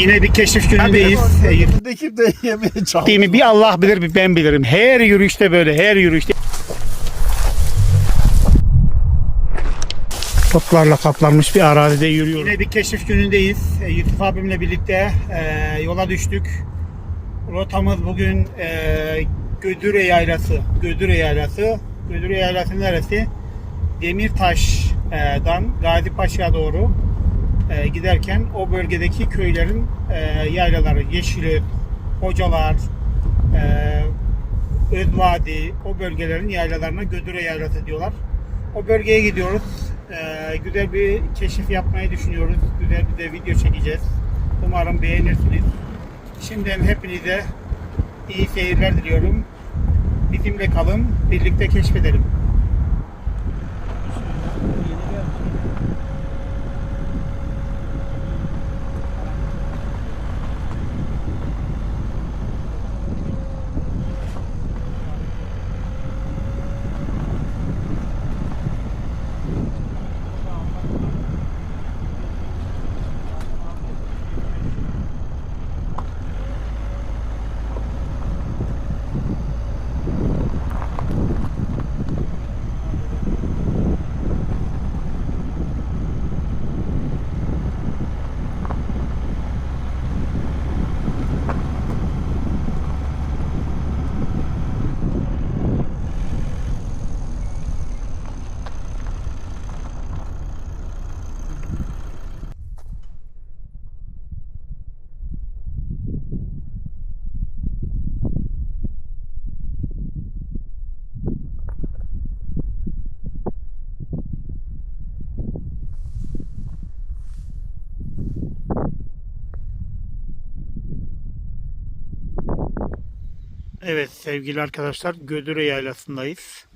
Yine bir keşif günündeyiz. Ee, Ekip de çalışıyor. Değil mi? Bir Allah bilir bir ben bilirim. Her yürüyüşte böyle her yürüyüşte. Toplarla kaplanmış bir arazide yürüyoruz. Yine bir keşif günündeyiz. Ee, Yusuf abimle birlikte e, yola düştük. Rotamız bugün e, Gödüre Yaylası. Gödüre Yaylası. Gödüre Yaylası neresi? Demirtaş'dan Gazi Paşa'ya doğru e, giderken o bölgedeki köylerin e, yaylaları, Yeşilöz, Hocalar, e, Özvadi, o bölgelerin yaylalarına Gödüre Yaylası diyorlar. O bölgeye gidiyoruz. Güzel bir keşif yapmayı düşünüyoruz. Güzel bir de video çekeceğiz. Umarım beğenirsiniz. Şimdiden hepinize iyi seyirler diliyorum. Bizimle kalın, birlikte keşfedelim. Evet sevgili arkadaşlar Gödüre Yaylası'ndayız.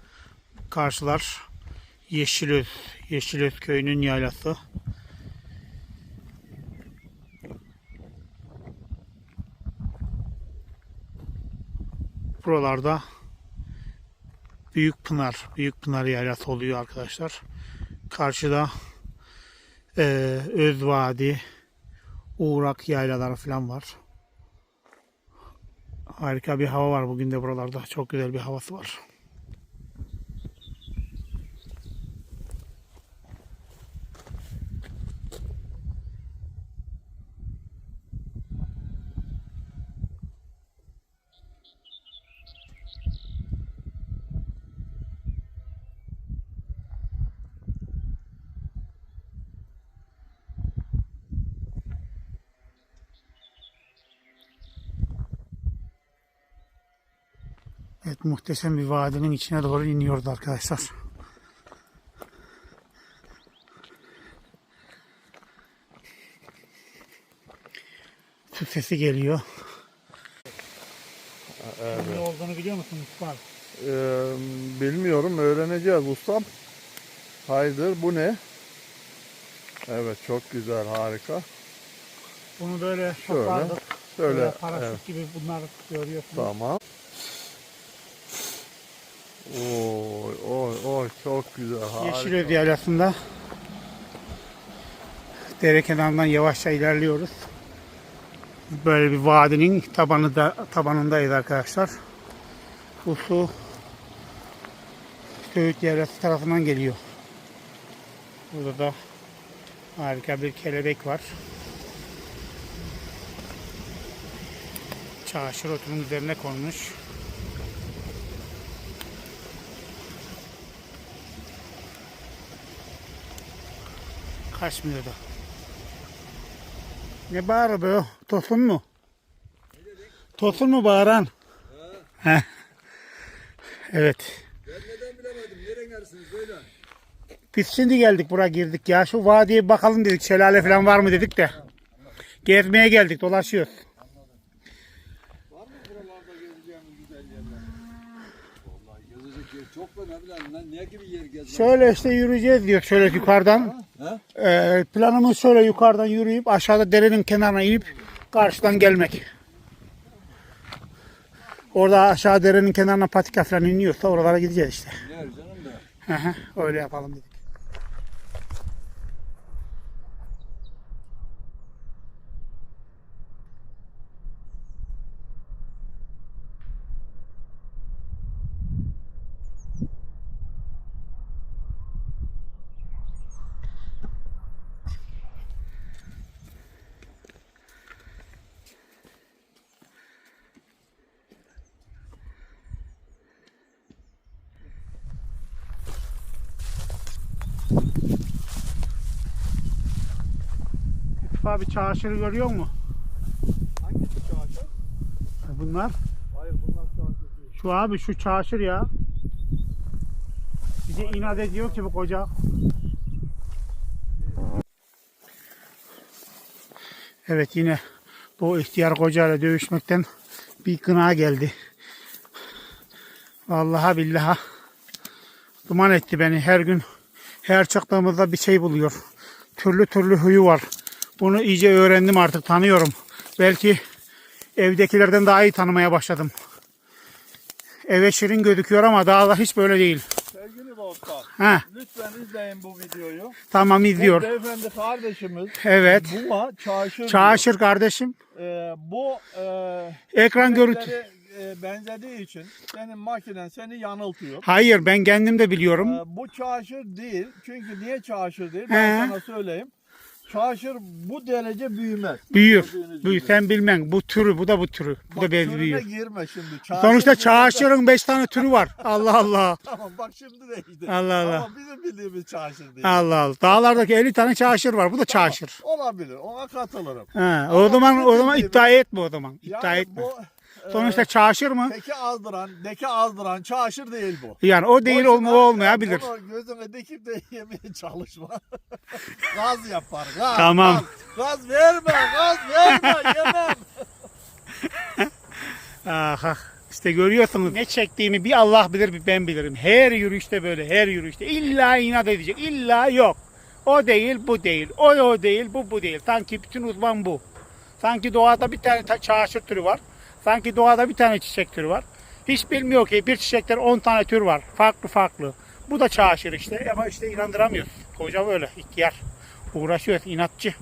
Karşılar Yeşilöz, Yeşilöz köyünün yaylası. Buralarda Büyük Pınar, Büyük Pınar yaylası oluyor arkadaşlar. Karşıda eee Özvadi, Uğrak yaylaları falan var. Harika bir hava var bugün de buralarda. Çok güzel bir havası var. Muhteşem bir vadinin içine doğru iniyoruz arkadaşlar. Su sesi geliyor. Ne olduğunu biliyor musun Mustafa? Ee, bilmiyorum öğreneceğiz ustam. Haydır bu ne? Evet çok güzel harika. Bunu böyle Şöyle. Şöyle Böyle paraşüt evet, gibi bunlar görüyorsunuz. tamam. Çok güzel harika. Yeşilöz yaylasında dere kenarından yavaşça ilerliyoruz. Böyle bir vadinin tabanı da tabanındayız arkadaşlar. Bu su Söğüt yaylası tarafından geliyor. Burada da harika bir kelebek var. Çamaşır otunun üzerine konmuş. Kaçmıyordu. Ne bağırıyor be o? Tosun mu? Tosun mu bağıran? He. Evet. Ben neden bilemedim. Nerenersiniz böyle? Biz şimdi geldik buraya girdik ya. Şu vadiye bakalım dedik. Şelale falan var mı dedik de. Gezmeye geldik dolaşıyoruz. Var mı buralarda gezeceğimiz güzel yerler? Vallahi gezecek yer çok da ne bileyim lan. Ne gibi yer gezmek? Şöyle işte yürüyeceğiz diyor şöyle yukarıdan. Ee, planımız şöyle yukarıdan yürüyüp aşağıda derenin kenarına inip karşıdan gelmek. Orada aşağı derenin kenarına patika falan iniyorsa oralara gideceğiz işte. Yer canım da. Hı hı, Öyle yapalım dedik. Abi çarşırı görüyor musun? Hangisi çarşı? Bunlar. Hayır bunlar çarşı değil. Şu abi şu çarşır ya. Bize inat ediyor ki bu koca. Evet yine bu ihtiyar kocayla dövüşmekten bir gına geldi. Vallahi billahi duman etti beni. Her gün her çıktığımızda bir şey buluyor. Türlü türlü huyu var. Bunu iyice öğrendim artık tanıyorum. Belki evdekilerden daha iyi tanımaya başladım. Eve şirin gözüküyor ama dağlar hiç böyle değil. Sevgili Volkan, Ha, lütfen izleyin bu videoyu. tamam Bu izliyor. beyefendi kardeşimiz Evet. buma çarşır Çağışır kardeşim. Ee, bu e, Ekran görüntü. e, benzediği için senin makinen seni yanıltıyor. Hayır ben kendim de biliyorum. Ee, bu çarşır değil. Çünkü niye çarşır değil? Ben He. sana söyleyeyim. Çarşır bu derece büyümez. Büyür. Gördüğünüz Büyür. gibi. Sen bilmen. Bu türü, bu da bu türü. Bu Bak da belli türüne büyüyor. girme şimdi. Çarşır Sonuçta çağışırın 5 tane türü var. Allah Allah. Tamam bak şimdi değişti. Allah Allah. Ama bizim bildiğimiz çarşır değil. Allah Allah. Dağlardaki 50 tane çağışır var. Bu da çağışır. Olabilir. Ona katılırım. Ha, o zaman o zaman iddia etme o zaman. İddia etme. bu Sonuçta çağışır mı? teki azdıran, deke azdıran çarşır değil bu. Yani o değil O olma yüzden olmayabilir. Bunu gözüne dikip de yemeye çalışma. gaz yapar. Gaz, Tamam. Gaz, gaz verme. Gaz verme. Yemem. Ah ah. İşte görüyorsunuz ne çektiğimi bir Allah bilir bir ben bilirim. Her yürüyüşte böyle her yürüyüşte illa inat edecek. illa yok. O değil bu değil. O o değil bu bu değil. Sanki bütün uzman bu. Sanki doğada bir tane ta- çağaçır türü var. Sanki doğada bir tane çiçek türü var. Hiç bilmiyor ki bir çiçekten 10 tane tür var. Farklı farklı. Bu da çağaçır işte ama işte inandıramıyoruz. Koca böyle ihtiyar. Uğraşıyor inatçı.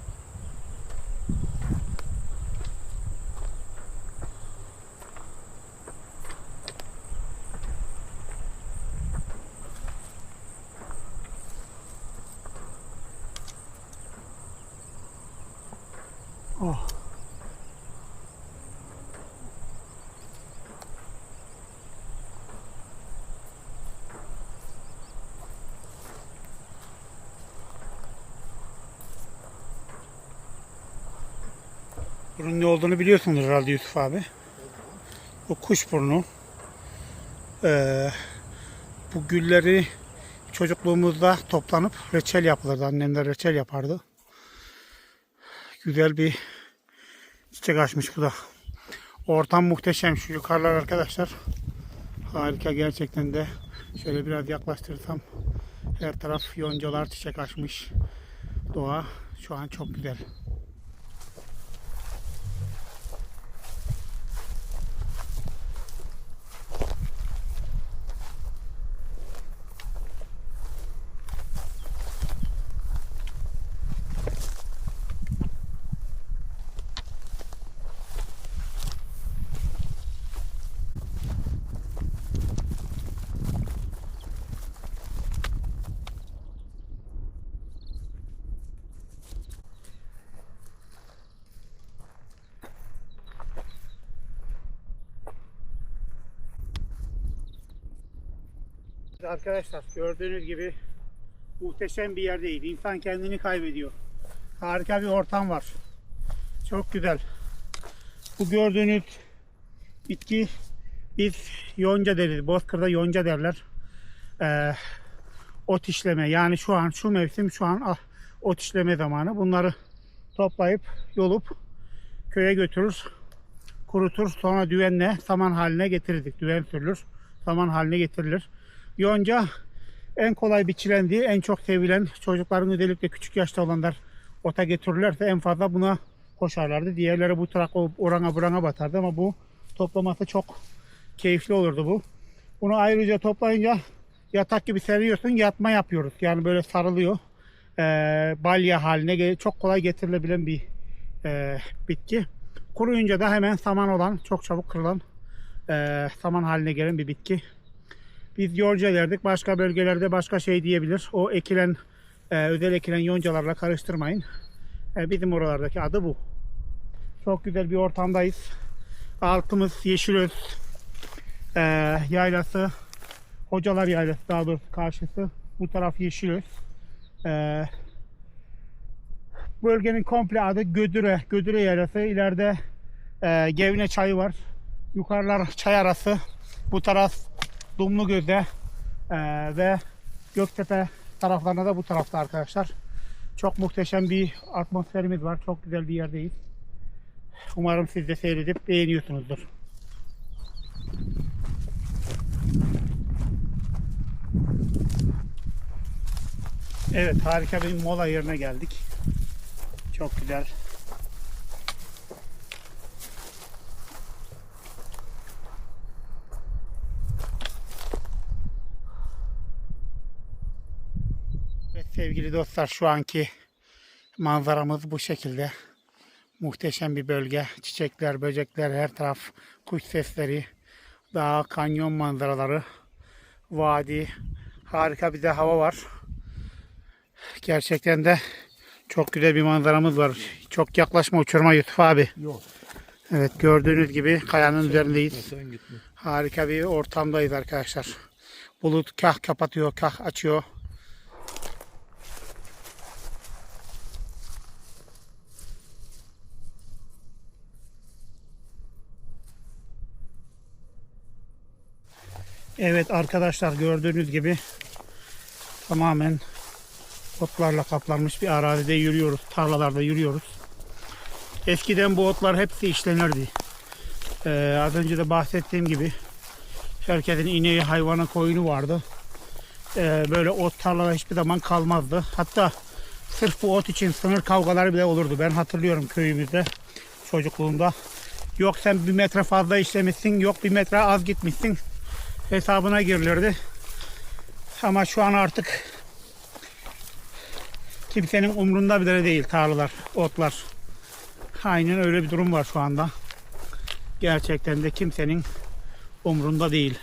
Bunun ne olduğunu biliyorsunuz herhalde Yusuf abi. Bu kuş burnu. Ee, bu gülleri çocukluğumuzda toplanıp reçel yapılırdı. Annemler reçel yapardı. Güzel bir çiçek açmış bu da. Ortam muhteşem şu yukarılar arkadaşlar. Harika gerçekten de. Şöyle biraz yaklaştırırsam her taraf yoncalar çiçek açmış. Doğa şu an çok güzel. Arkadaşlar gördüğünüz gibi muhteşem bir yer değil. İnsan kendini kaybediyor. Harika bir ortam var. Çok güzel. Bu gördüğünüz bitki biz yonca deriz. Bozkır'da yonca derler. Ee, ot işleme yani şu an şu mevsim şu an ah, ot işleme zamanı. Bunları toplayıp yolup köye götürür. Kurutur sonra düvenle saman haline getirirdik. Düven sürülür. Saman haline getirilir. Yonca en kolay biçilendiği, en çok sevilen çocukların özellikle küçük yaşta olanlar ota getirirlerse en fazla buna koşarlardı. Diğerleri bu tarafa orana burana batardı ama bu toplaması çok keyifli olurdu bu. Bunu ayrıca toplayınca yatak gibi seriyorsun yatma yapıyoruz. Yani böyle sarılıyor. Ee, balya haline çok kolay getirilebilen bir e, bitki. Kuruyunca da hemen saman olan, çok çabuk kırılan e, saman haline gelen bir bitki. Biz yonca derdik. Başka bölgelerde başka şey diyebilir. O ekilen, e, özel ekilen yoncalarla karıştırmayın. E, bizim oralardaki adı bu. Çok güzel bir ortamdayız. Altımız Yeşilöz e, yaylası. Hocalar yaylası daha doğrusu karşısı. Bu taraf Yeşilöz. E, bölgenin komple adı Gödüre. Gödüre Yaylası. İleride e, Gevne Çayı var. Yukarılar çay arası. Bu taraf Dumlugöz'de e, ve Göktepe taraflarına da bu tarafta arkadaşlar. Çok muhteşem bir atmosferimiz var. Çok güzel bir yerdeyiz. Umarım siz de seyredip beğeniyorsunuzdur. Evet harika bir mola yerine geldik. Çok güzel. Evet sevgili dostlar şu anki manzaramız bu şekilde. Muhteşem bir bölge. Çiçekler, böcekler, her taraf kuş sesleri, dağ, kanyon manzaraları, vadi, harika bir de hava var. Gerçekten de çok güzel bir manzaramız var. Çok yaklaşma uçurma Yusuf abi. Yok. Evet gördüğünüz gibi kayanın üzerindeyiz. Harika bir ortamdayız arkadaşlar. Bulut kah kapatıyor, kah açıyor. Evet arkadaşlar gördüğünüz gibi tamamen otlarla kaplanmış bir arazide yürüyoruz. Tarlalarda yürüyoruz. Eskiden bu otlar hepsi işlenirdi. Ee, az önce de bahsettiğim gibi herkesin ineği, hayvanı, koyunu vardı. Ee, böyle ot tarlada hiçbir zaman kalmazdı. Hatta sırf bu ot için sınır kavgaları bile olurdu. Ben hatırlıyorum köyümüzde çocukluğumda. Yok sen bir metre fazla işlemişsin, yok bir metre az gitmişsin hesabına girilirdi. Ama şu an artık kimsenin umrunda bile değil tarlalar, otlar. Aynen öyle bir durum var şu anda. Gerçekten de kimsenin umrunda değil.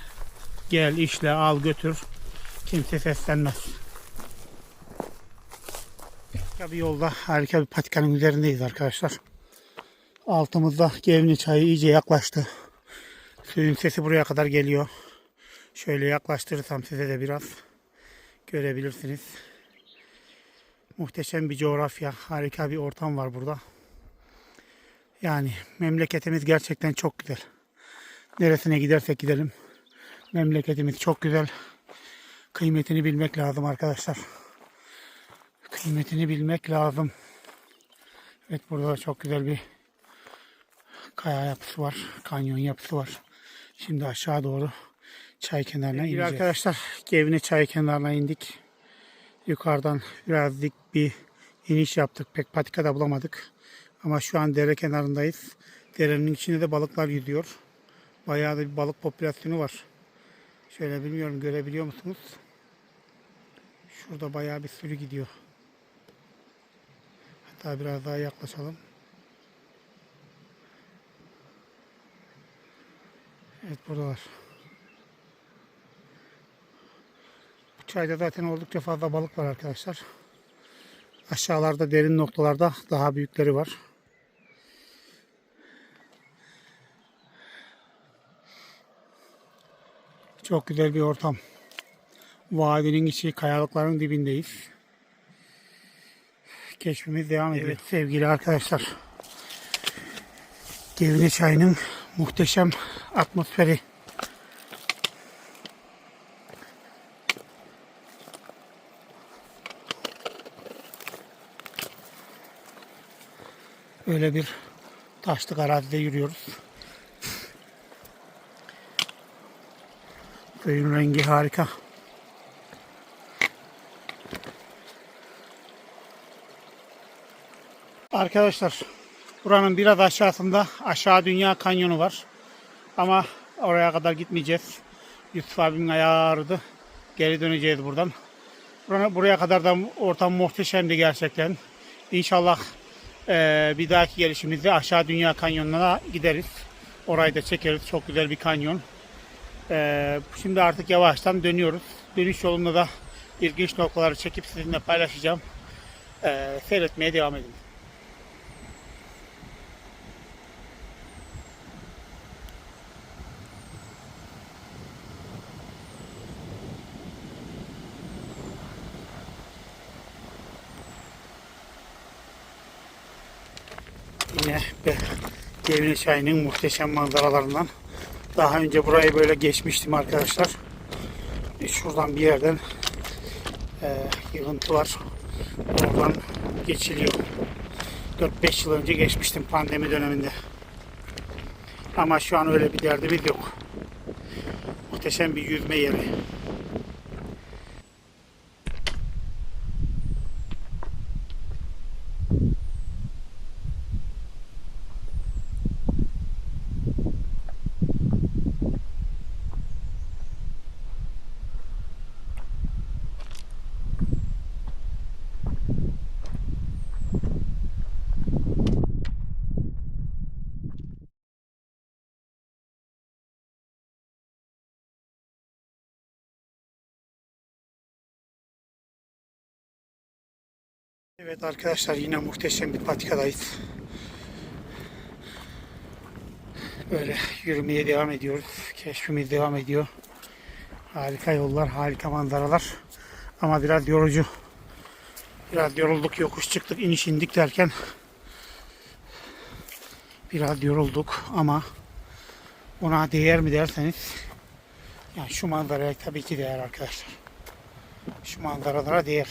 Gel işle al götür. Kimse seslenmez. Harika bir yolda harika bir patikanın üzerindeyiz arkadaşlar. Altımızda Gevni çayı iyice yaklaştı. Suyun sesi buraya kadar geliyor. Şöyle yaklaştırırsam size de biraz görebilirsiniz. Muhteşem bir coğrafya, harika bir ortam var burada. Yani memleketimiz gerçekten çok güzel. Neresine gidersek gidelim. Memleketimiz çok güzel. Kıymetini bilmek lazım arkadaşlar. Kıymetini bilmek lazım. Evet burada da çok güzel bir kaya yapısı var. Kanyon yapısı var. Şimdi aşağı doğru çay kenarına ineceğiz. Arkadaşlar Gevne çay kenarına indik. Yukarıdan biraz dik bir iniş yaptık. Pek patika da bulamadık. Ama şu an dere kenarındayız. Derenin içinde de balıklar yüzüyor. Bayağı da bir balık popülasyonu var. Şöyle bilmiyorum görebiliyor musunuz? Şurada bayağı bir sürü gidiyor. Hatta biraz daha yaklaşalım. Evet buradalar. Bu çayda zaten oldukça fazla balık var arkadaşlar. Aşağılarda derin noktalarda daha büyükleri var. Çok güzel bir ortam. Vadinin içi kayalıkların dibindeyiz. Keşfimiz devam ediyor. Evet sevgili arkadaşlar. Gevine çayının muhteşem atmosferi. Böyle bir taşlık arazide yürüyoruz. Suyun rengi harika. Arkadaşlar buranın biraz aşağısında aşağı dünya kanyonu var. Ama oraya kadar gitmeyeceğiz. Yusuf abimin ayağı. Geri döneceğiz buradan. Buraya kadar da ortam muhteşemdi gerçekten. İnşallah eee, bir dahaki gelişimizde aşağı dünya kanyonuna gideriz. Orayı da çekeriz. Çok güzel bir kanyon. Ee, şimdi artık yavaştan dönüyoruz. Dönüş yolunda da ilginç noktaları çekip sizinle paylaşacağım. Ee, seyretmeye devam edin. Yine be- Devine Çayı'nın muhteşem manzaralarından. Daha önce burayı böyle geçmiştim arkadaşlar. E, Şuradan bir yerden e, yığıntı var. Oradan geçiliyor. 4-5 yıl önce geçmiştim pandemi döneminde. Ama şu an öyle bir derdimiz yok. Muhteşem bir yüzme yeri. Evet arkadaşlar yine muhteşem bir patikadayız. Böyle yürümeye devam ediyoruz. Keşfimiz devam ediyor. Harika yollar, harika manzaralar. Ama biraz yorucu. Biraz yorulduk, yokuş çıktık, iniş indik derken biraz yorulduk ama ona değer mi derseniz yani şu manzaraya tabii ki değer arkadaşlar. Şu manzaralara değer.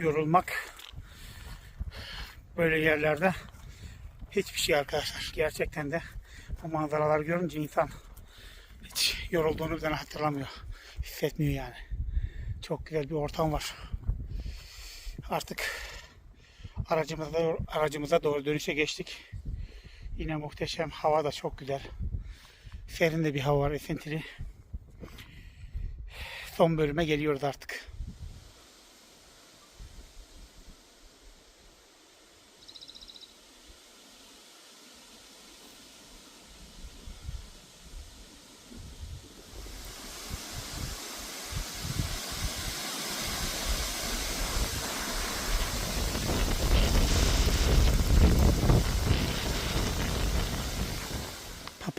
yorulmak böyle yerlerde hiçbir şey arkadaşlar. Gerçekten de bu manzaralar görünce insan hiç yorulduğunu bile hatırlamıyor. Hissetmiyor yani. Çok güzel bir ortam var. Artık aracımıza, aracımıza doğru dönüşe geçtik. Yine muhteşem. Hava da çok güzel. Serin de bir hava var, esintili. Son bölüme geliyoruz artık.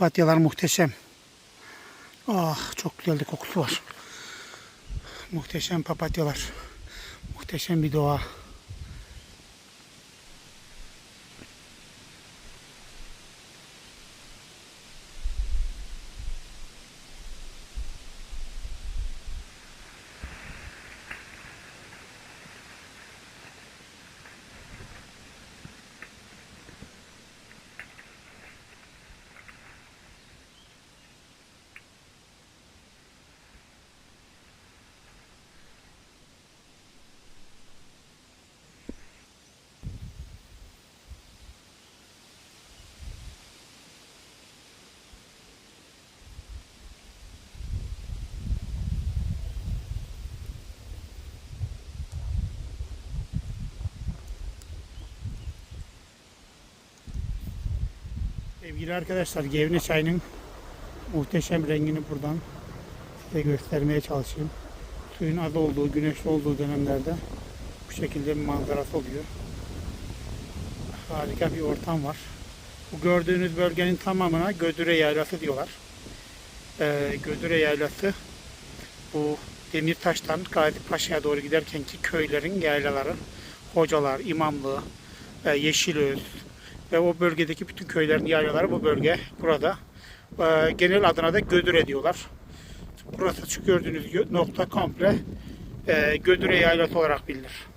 Papatyalar muhteşem. Ah çok güzel de kokusu var. Muhteşem papatyalar. Muhteşem bir doğa. Sevgili arkadaşlar Gevne çayının muhteşem rengini buradan size göstermeye çalışayım. Suyun az olduğu, güneşli olduğu dönemlerde bu şekilde bir manzarası oluyor. Harika bir ortam var. Bu gördüğünüz bölgenin tamamına Gödüre Yaylası diyorlar. Ee, Gödüre Yaylası bu Demirtaş'tan Gazi Paşa'ya doğru giderkenki köylerin yaylaları, hocalar, imamlığı, e, Yeşilöz, ve o bölgedeki bütün köylerin yaylaları bu bölge burada. Ee, genel adına da Gödüre diyorlar. Burası şu gördüğünüz gö- nokta komple e, Gödüre yaylası olarak bilinir.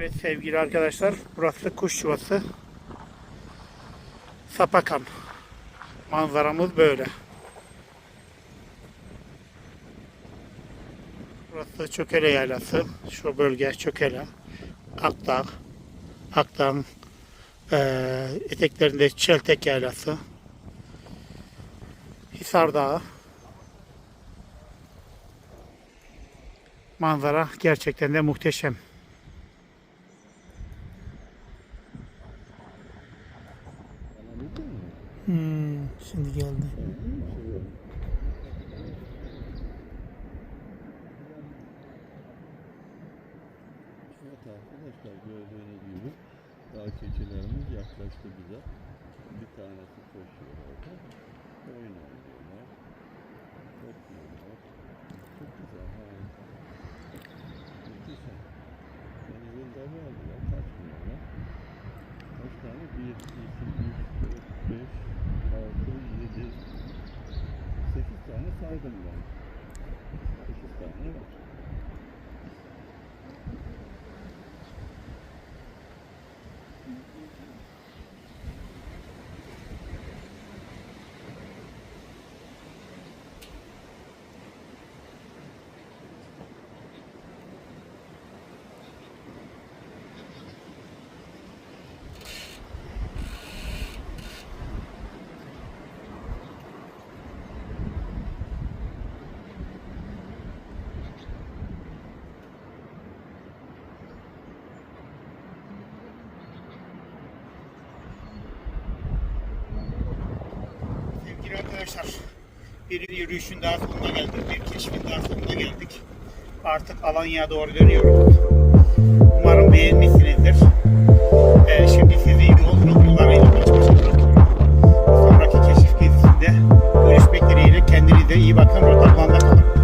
Evet sevgili arkadaşlar, burası kuş yuvası. Sapakan. Manzaramız böyle. Burası Çökele Yaylası. Şu bölge Çökele. Akdağ. Akdağ'ın eee eteklerinde Çeltek Yaylası. Hisar Dağı. Manzara gerçekten de muhteşem. Hmm, şimdi geldi. Evet arkadaşlar gördüğünüz gibi dağ keçilerimiz yaklaştı bize. Bir tanesi koşuyor orada. Oyun oynuyorlar. Top yiyorlar. Çok güzel harika. Muhteşem. Denizinde verdiler. Kaçmıyorlar. Kaç tane? 1, 2, 3, 4, 5, 6, 7, 8 tane saydım ben. 8 tane var. Sevgili arkadaşlar, bir yürüyüşün daha sonuna geldik, bir keşfin daha sonuna geldik. Artık Alanya'ya doğru dönüyoruz. Umarım beğenmişsinizdir. Ee, şimdi sizi yol videolarıyla baş başa bırakıyorum. Sonraki keşif gezisinde görüşmek dileğiyle kendinize iyi bakın. Rotterdam'da kalın.